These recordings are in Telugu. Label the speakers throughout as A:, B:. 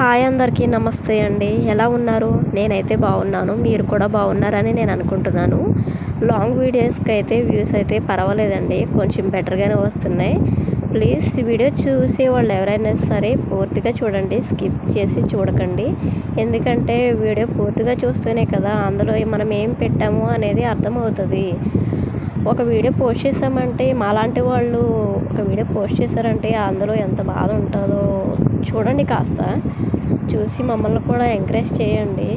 A: హాయ్ అందరికీ నమస్తే అండి. ఎలా ఉన్నారు? నేనైతే బాగున్నాను. మీరు కూడా బాగున్నారని నేను అనుకుంటున్నాను. లాంగ్ వీడియోస్కి అయితే వ్యూస్ అయితే పర్వాలేదండి. కొంచెం బెటర్గానే వస్తున్నాయి. ప్లీజ్ వీడియో చూసే వాళ్ళు ఎవరైనా సరే పూర్తిగా చూడండి. స్కిప్ చేసి చూడకండి. ఎందుకంటే వీడియో పూర్తిగా చూస్తేనే కదా అందులో మనం ఏం పెట్టాము అనేది అర్థమవుతుంది. ఒక వీడియో పోస్ట్ చేసామంటే మాలాంటి వాళ్ళు ఒక వీడియో పోస్ట్ చేశారంటే అందులో ఎంత బాధ ఉంటుందో చూడండి కాస్త. చూసి మమ్మల్ని కూడా ఎంకరేజ్ చేయండి.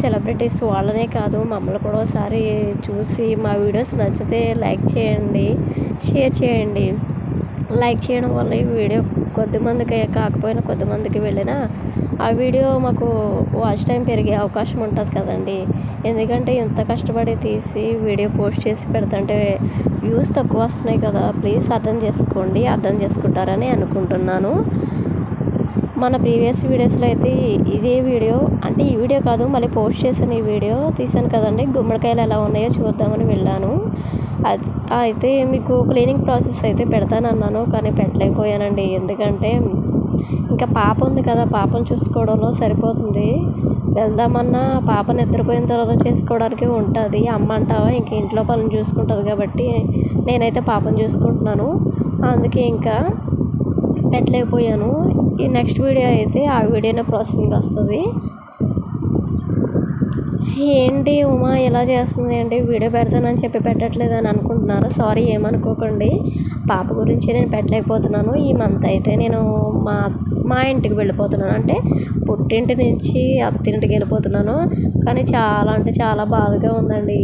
A: సెలబ్రిటీస్ వాళ్ళనే కాదు మమ్మల్ని కూడా ఒకసారి చూసి మా వీడియోస్ నచ్చితే లైక్ చేయండి షేర్ చేయండి. లైక్ చేయడం వల్ల ఈ వీడియో కొద్దిమందికి కాకపోయినా కొద్దిమందికి వెళ్ళినా ఆ వీడియో మాకు వాచ్ టైం పెరిగే అవకాశం ఉంటుంది కదండి. ఎందుకంటే ఇంత కష్టపడి తీసి వీడియో పోస్ట్ చేసి పెడతంటే వ్యూస్ తక్కువ వస్తున్నాయి కదా. ప్లీజ్ అర్థం చేసుకోండి అర్థం చేసుకుంటారని అనుకుంటున్నాను. మన ప్రీవియస్ వీడియోస్లో అయితే ఇదే వీడియో అంటే ఈ వీడియో కాదు మళ్ళీ పోస్ట్ చేసిన ఈ వీడియో తీసాను కదండి. గుమ్మడికాయలు ఎలా ఉన్నాయో చూద్దామని వెళ్ళాను. అది అయితే మీకు క్లీనింగ్ ప్రాసెస్ అయితే పెడతానన్నాను కానీ పెట్టలేకపోయానండి. ఎందుకంటే ఇంకా పాప ఉంది కదా పాపను చూసుకోవడంలో సరిపోతుంది. వెళ్దామన్నా పాప నిద్రపోయిన తర్వాత చేసుకోవడానికి ఉంటుంది. అమ్మ అంటావా ఇంక ఇంట్లో పనులు చూసుకుంటుంది కాబట్టి నేనైతే పాపను చూసుకుంటున్నాను. అందుకే ఇంకా పెట్టలేకపోయాను. ఈ నెక్స్ట్ వీడియో అయితే ఆ వీడియోనే ప్రాసెసింగ్ వస్తుంది. ఏంటి ఉమా ఎలా చేస్తుంది? అంటే వీడియో పెడతానని చెప్పి పెట్టట్లేదు అని అనుకుంటున్నారు? సారీ ఏమనుకోకండి. పాప గురించి నేను పెట్టలేకపోతున్నాను. ఈ మంత్ అయితే నేను మా మా ఇంటికి వెళ్ళిపోతున్నాను. అంటే పుట్టింటి నుంచి అత్తింటికి వెళ్ళిపోతున్నాను. కానీ చాలా అంటే చాలా బాధగా ఉందండి.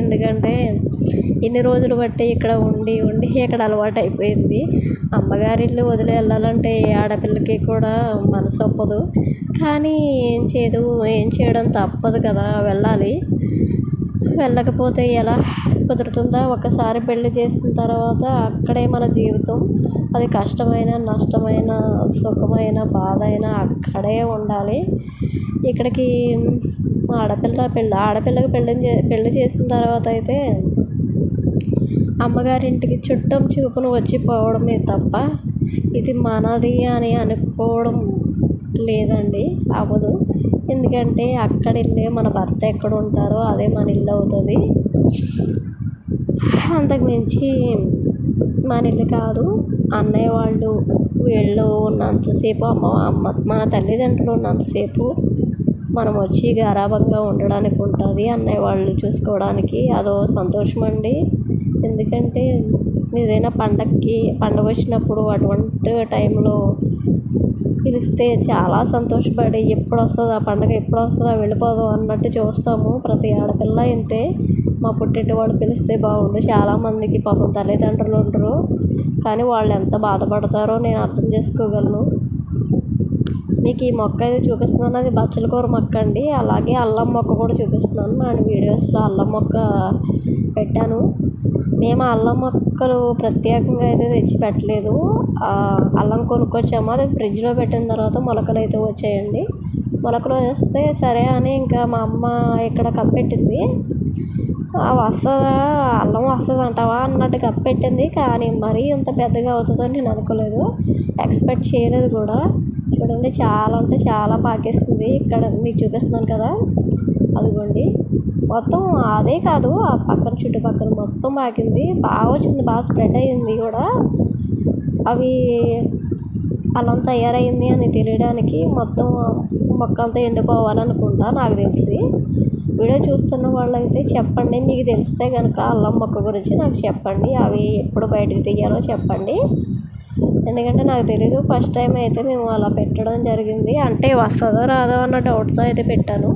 A: ఎందుకంటే ఇన్ని రోజులు బట్టి ఇక్కడ ఉండి ఉండి ఇక్కడ అలవాటు అయిపోయింది. అమ్మగారి ఇల్లు వదిలి వెళ్ళాలంటే ఆడపిల్లకి కూడా మనసు ఒప్పదు. కానీ ఏం చేయదు ఏం చేయడం తప్పదు కదా వెళ్ళాలి. వెళ్ళకపోతే ఎలా కుదురుతుందా? ఒకసారి పెళ్ళి చేసిన తర్వాత అక్కడే మన జీవితం. అది కష్టమైన నష్టమైన సుఖమైన బాధ అయినా అక్కడే ఉండాలి. ఇక్కడికి ఆడపిల్ల పెళ్ళి ఆడపిల్లకి పెళ్ళి పెళ్ళి చేసిన తర్వాత అయితే అమ్మగారింటికి చుట్టం చూపును వచ్చిపోవడమే తప్ప ఇది మనది అని అనుకోవడం లేదండి అవ్వదు. ఎందుకంటే అక్కడ ఇల్లే మన భర్త ఎక్కడ ఉంటారో అదే మన ఇల్లు అవుతుంది. అంతకు మించి మన ఇల్లు కాదు అన్నయ్య వాళ్ళు వీళ్ళు ఉన్నంతసేపు అమ్మ అమ్మ మన తల్లిదండ్రులు ఉన్నంతసేపు మనం వచ్చి గారాబంగా ఉండడానికి ఉంటుంది. అన్నయ్య వాళ్ళు చూసుకోవడానికి అదో సంతోషం అండి ఎందుకంటే ఏదైనా పండగకి పండగ వచ్చినప్పుడు అటువంటి టైంలో పిలిస్తే చాలా సంతోషపడి ఎప్పుడు వస్తుందా పండగ ఎప్పుడు వస్తుందా వెళ్ళిపోదాం అన్నట్టు చూస్తాము. ప్రతి ఆడపిల్ల ఇంతే. మా పుట్టింటి వాళ్ళు పిలిస్తే బాగుండు. చాలామందికి పాపం తల్లిదండ్రులు ఉండరు. కానీ వాళ్ళు ఎంత బాధపడతారో నేను అర్థం చేసుకోగలను. మీకు ఈ మొక్క అయితే చూపిస్తున్నాను. అది బచ్చలకూర మొక్క అండి. అలాగే అల్లం మొక్క కూడా చూపిస్తున్నాను. నేను వీడియోస్లో అల్లం మొక్క పెట్టాను. మేము అల్లం మొక్కలు ప్రత్యేకంగా అయితే తెచ్చి పెట్టలేదు. అల్లం కొనుక్కొచ్చాము. అది ఫ్రిడ్జ్లో పెట్టిన తర్వాత మొలకలు అయితే వచ్చాయండి. మొలకలు వస్తే సరే అని ఇంకా మా అమ్మ ఇక్కడ కప్పెట్టింది. వస్తుందా? అల్లం వస్తుంది అంటావా? అన్నట్టు కప్పెట్టింది. కానీ మరీ ఇంత పెద్దగా అవుతుందని నేను అనుకోలేదు. ఎక్స్పెక్ట్ చేయలేదు కూడా. చూడండి చాలా అంటే చాలా పాకేస్తుంది. ఇక్కడ మీకు చూపిస్తున్నాను కదా. అదిగోండి. మొత్తం అదే కాదు ఆ పక్కన చుట్టుపక్కల మొత్తం పాకింది బాగా వచ్చింది బాగా స్ప్రెడ్ అయ్యింది కూడా. అవి అలా తయారైంది అని తెలియడానికి మొత్తం మొక్క అంతా ఎండిపోవాలనుకుంటా నాకు తెలిసి. వీడియో చూస్తున్న వాళ్ళైతే చెప్పండి మీకు తెలిస్తే కనుక అల్లం మొక్క గురించి నాకు చెప్పండి. అవి ఎప్పుడు బయటకు తీయాలో చెప్పండి. ఎందుకంటే నాకు తెలీదు ఫస్ట్ టైం అయితే మేము అలా పెట్టడం జరిగింది. అంటే వస్తుందో రాదో అన్న డౌట్తో అయితే పెట్టాను.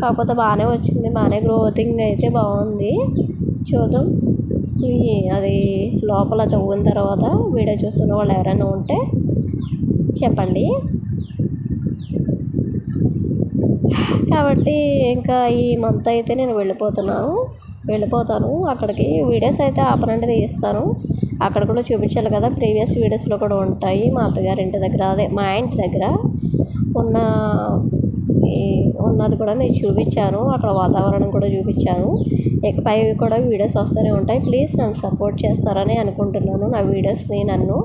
A: కాకపోతే బాగానే వచ్చింది బాగానే గ్రోతింగ్ అయితే బాగుంది. చూద్దాం. అది లోపల తవ్విన తర్వాత వీడియో చూస్తున్న వాళ్ళు ఎవరైనా ఉంటే చెప్పండి. కాబట్టి ఇంకా ఈ మంత్ అయితే నేను వెళ్ళిపోతున్నాను. వెళ్ళిపోతాను. అక్కడికి వీడియోస్ అయితే ఆపనండి తీస్తాను. అక్కడ కూడా చూపించాలి కదా ప్రీవియస్ వీడియోస్లో కూడా ఉంటాయి. మా అత్తగారి ఇంటి దగ్గర అదే మా ఇంటి దగ్గర ఉన్న ఉన్నది కూడా మీకు చూపించాను. అక్కడ వాతావరణం కూడా చూపించాను. ఇకపై కూడా వీడియోస్ వస్తూనే ఉంటాయి. ప్లీజ్ నన్ను సపోర్ట్ చేస్తారని అనుకుంటున్నాను. నా వీడియోస్ని నన్ను.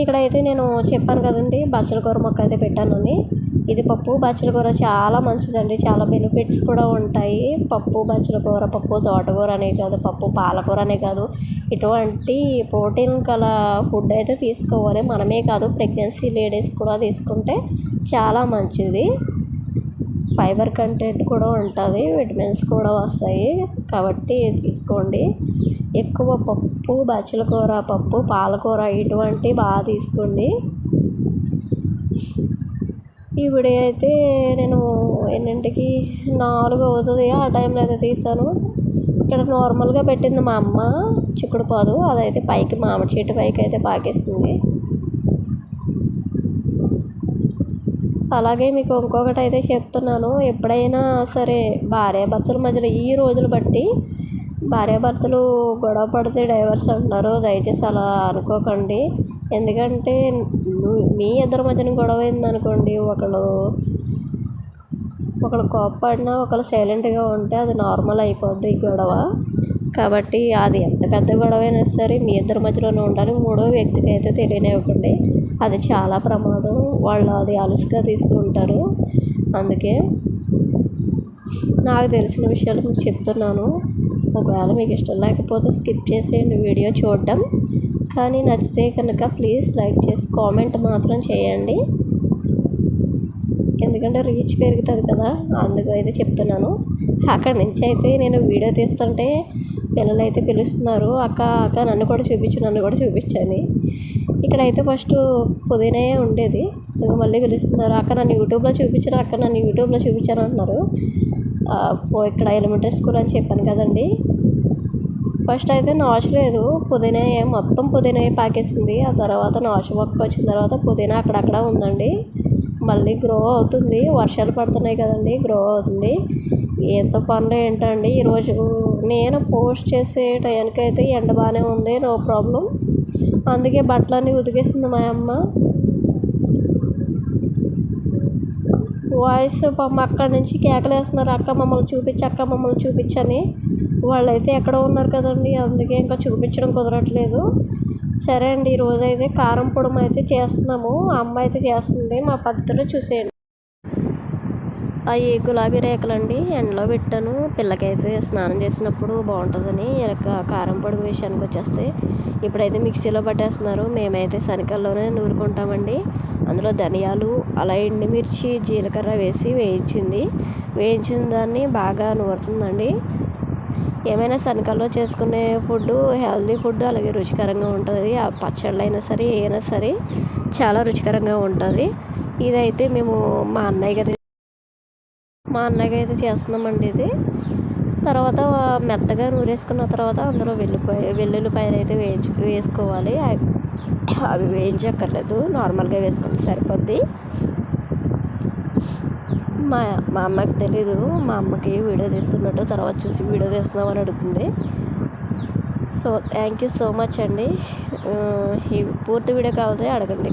A: ఇక్కడైతే నేను చెప్పాను కదండి బచ్చల కూర మొక్క అయితే పెట్టానని ఇది పప్పు బచ్చల కూర చాలా మంచిదండి. చాలా బెనిఫిట్స్ కూడా ఉంటాయి. పప్పు బచ్చల కూర పప్పు తోటకూర అనే కాదు పప్పు పాలకూర అనే కాదు. ఇటువంటి ప్రోటీన్ గల ఫుడ్ అయితే తీసుకోవాలి. మనమే కాదు ప్రెగ్నెన్సీ లేడీస్ కూడా తీసుకుంటే చాలా మంచిది. ఫైబర్ కంటెంట్ కూడా ఉంటుంది విటమిన్స్ కూడా వస్తాయి. కాబట్టి తీసుకోండి. ఎక్కువ పప్పు బచ్చల కూర పప్పు పాలకూర ఇటువంటి బాగా తీసుకోండి. ఈ వీడియో అయితే నేను ఎన్నింటికి? నాలుగు అవుతుంది. ఆ టైంలో అయితే తీసాను. ఇక్కడ నార్మల్గా పెట్టింది మా అమ్మ. చిక్కుడు పాదు అదైతే పైకి మామిడి చెట్టు పైకి అయితే పాకేస్తుంది. అలాగే మీకు ఇంకొకటి అయితే చెప్తున్నాను ఎప్పుడైనా సరే భార్యాభర్తల మధ్యలో ఈ రోజులు బట్టి భార్యాభర్తలు గొడవ పడితే డైవర్స్ అంటున్నారు. దయచేసి అలా అనుకోకండి. ఎందుకంటే మీ ఇద్దరి మధ్యన గొడవ అయిందనుకోండి ఒకళ్ళు ఒకళ్ళు కోప్పడినా ఒకళ్ళు సైలెంట్గా ఉంటే అది నార్మల్ అయిపోద్ది గొడవ. కాబట్టి అది ఎంత పెద్ద గొడవ అయినా సరే మీ ఇద్దరి మధ్యలోనే ఉండాలి. మూడో వ్యక్తికి అయితే తెలియనివ్వకండి. అది చాలా ప్రమాదం. వాళ్ళు అది అలసుగా తీసుకుంటారు. అందుకే నాకు తెలిసిన విషయాలు మీకు చెప్తున్నాను. ఒకవేళ మీకు ఇష్టం లేకపోతే స్కిప్ చేసేయండి వీడియో చూడడం. కానీ నచ్చితే కనుక ప్లీజ్ లైక్ చేసి కామెంట్ మాత్రం చేయండి. ఎందుకంటే రీచ్ పెరుగుతుంది కదా. అందుకు అయితే చెప్తున్నాను. అక్కడి నుంచి అయితే నేను వీడియో తీస్తుంటే పిల్లలు అయితే పిలుస్తున్నారు. అక్క అక్క నన్ను కూడా చూపించు నన్ను కూడా చూపించని ఇక్కడైతే ఫస్ట్ పుదీనాయే ఉండేది. మళ్ళీ పిలుస్తున్నారు. అక్క నన్ను యూట్యూబ్లో చూపించారు అక్క నన్ను యూట్యూబ్లో చూపించాను అంటున్నారు ఇక్కడ ఎలిమెంటరీ స్కూల్ అని చెప్పాను కదండి. ఫస్ట్ అయితే నాచలేదు పుదీనా మొత్తం పుదీనా పాకేసింది. ఆ తర్వాత నాచు మొక్క వచ్చిన తర్వాత పుదీనా అక్కడక్కడ ఉందండి. మళ్ళీ గ్రో అవుతుంది. వర్షాలు పడుతున్నాయి కదండి గ్రో అవుతుంది. ఎంత పనులు ఏంటండి? ఈరోజు నేను పోస్ట్ చేసే టైంకి అయితే ఎండ బాగానే ఉంది నో ప్రాబ్లం. అందుకే బట్టలన్నీ ఉతికేసింది మా అమ్మ. వాయిస్ పాపం అక్కడి నుంచి కేకలేస్తున్నారు. అక్క మమ్మల్ని చూపించి అక్క మమ్మల్ని చూపించని. వాళ్ళైతే ఎక్కడో ఉన్నారు కదండి అందుకే ఇంకా చూపించడం కుదరట్లేదు. సరే అండి ఈరోజు అయితే కారం పొడమైతే అయితే చేస్తున్నాము. అమ్మ అయితే చేస్తుంది. మా పద్ధతిలో చూసేయండి. అవి గులాబీ రేకులండి ఎండలో పెట్టాను. పిల్లకైతే స్నానం చేసినప్పుడు బాగుంటుందని కారం పొడి విషయానికి వచ్చేస్తే ఇప్పుడైతే మిక్సీలో పట్టేస్తున్నారు. మేమైతే శనకల్లోనే నూరుకుంటామండి. అందులో ధనియాలు అలా ఎండుమిర్చి జీలకర్ర వేసి వేయించింది. వేయించిన దాన్ని బాగా నూరుతుందండి. ఏమైనా శనకల్లో చేసుకునే ఫుడ్ హెల్దీ ఫుడ్ అలాగే రుచికరంగా ఉంటుంది. ఆ పచ్చళ్ళు అయినా సరే ఏదైనా సరే చాలా రుచికరంగా ఉంటుంది. ఇదైతే మేము మా అన్నయ్య గారి మా అన్నగా అయితే చేస్తున్నామండి ఇది. తర్వాత మెత్తగా నూరేసుకున్న తర్వాత అందులో వెల్లుల్లి వెల్లుల్లిపాయలు అయితే వేయించు వేసుకోవాలి. అవి వేయించక్కర్లేదు. నార్మల్గా వేసుకుంటే సరిపోద్ది. మా మా అమ్మకి తెలీదు. మా అమ్మకి వీడియో తీస్తున్నట్టు తర్వాత చూసి వీడియో తీస్తున్నామని అడుగుతుంది. So thank you so much అండి. ఈ పూర్తి వీడియో కావాలి అడగండి.